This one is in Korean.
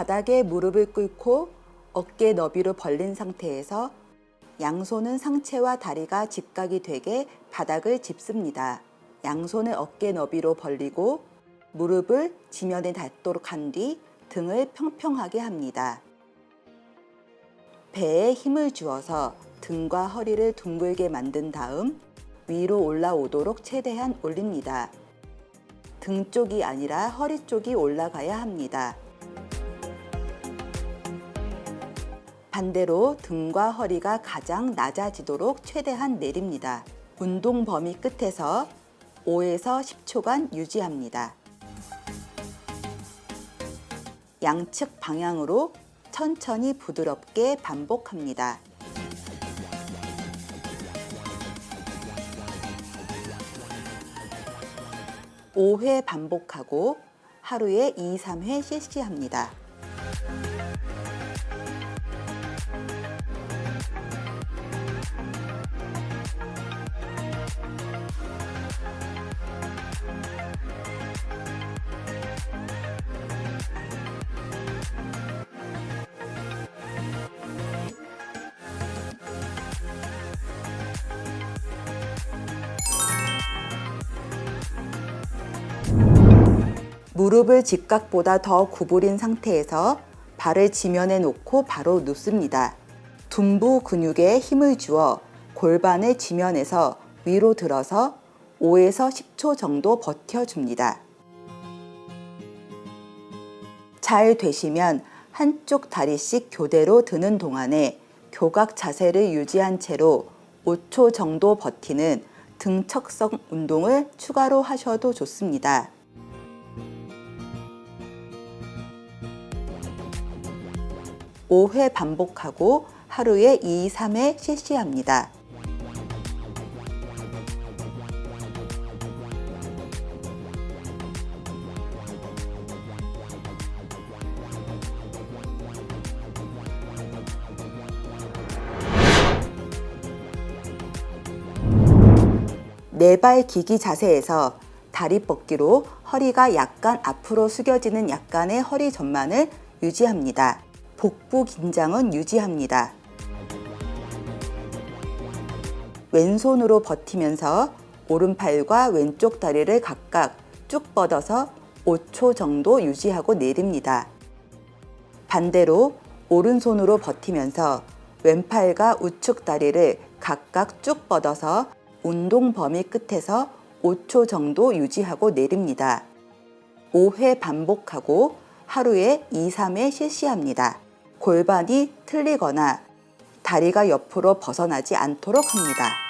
바닥에 무릎을 꿇고 어깨 너비로 벌린 상태에서 양손은 상체와 다리가 직각이 되게 바닥을 짚습니다. 양손을 어깨 너비로 벌리고 무릎을 지면에 닿도록 한 뒤 등을 평평하게 합니다. 배에 힘을 주어서 등과 허리를 둥글게 만든 다음 위로 올라오도록 최대한 올립니다. 등 쪽이 아니라 허리 쪽이 올라가야 합니다. 반대로 등과 허리가 가장 낮아지도록 최대한 내립니다. 운동 범위 끝에서 5에서 10초간 유지합니다. 양측 방향으로 천천히 부드럽게 반복합니다. 5회 반복하고 하루에 2, 3회 실시합니다. 무릎을 직각보다 더 구부린 상태에서 발을 지면에 놓고 바로 눕습니다. 둔부 근육에 힘을 주어 골반을 지면에서 위로 들어서 5에서 10초 정도 버텨줍니다. 잘 되시면 한쪽 다리씩 교대로 드는 동안에 교각 자세를 유지한 채로 5초 정도 버티는 등척성 운동을 추가로 하셔도 좋습니다. 오회 반복하고 하루에 2, 3회 실시합니다. 네발 기기 자세에서 다리 뻗기로 허리가 약간 앞으로 숙여지는 약간의 허리 전만을 유지합니다. 복부 긴장은 유지합니다. 왼손으로 버티면서 오른팔과 왼쪽 다리를 각각 쭉 뻗어서 5초 정도 유지하고 내립니다. 반대로 오른손으로 버티면서 왼팔과 우측 다리를 각각 쭉 뻗어서 운동 범위 끝에서 5초 정도 유지하고 내립니다. 5회 반복하고 하루에 2, 3회 실시합니다. 골반이 틀리거나 다리가 옆으로 벗어나지 않도록 합니다.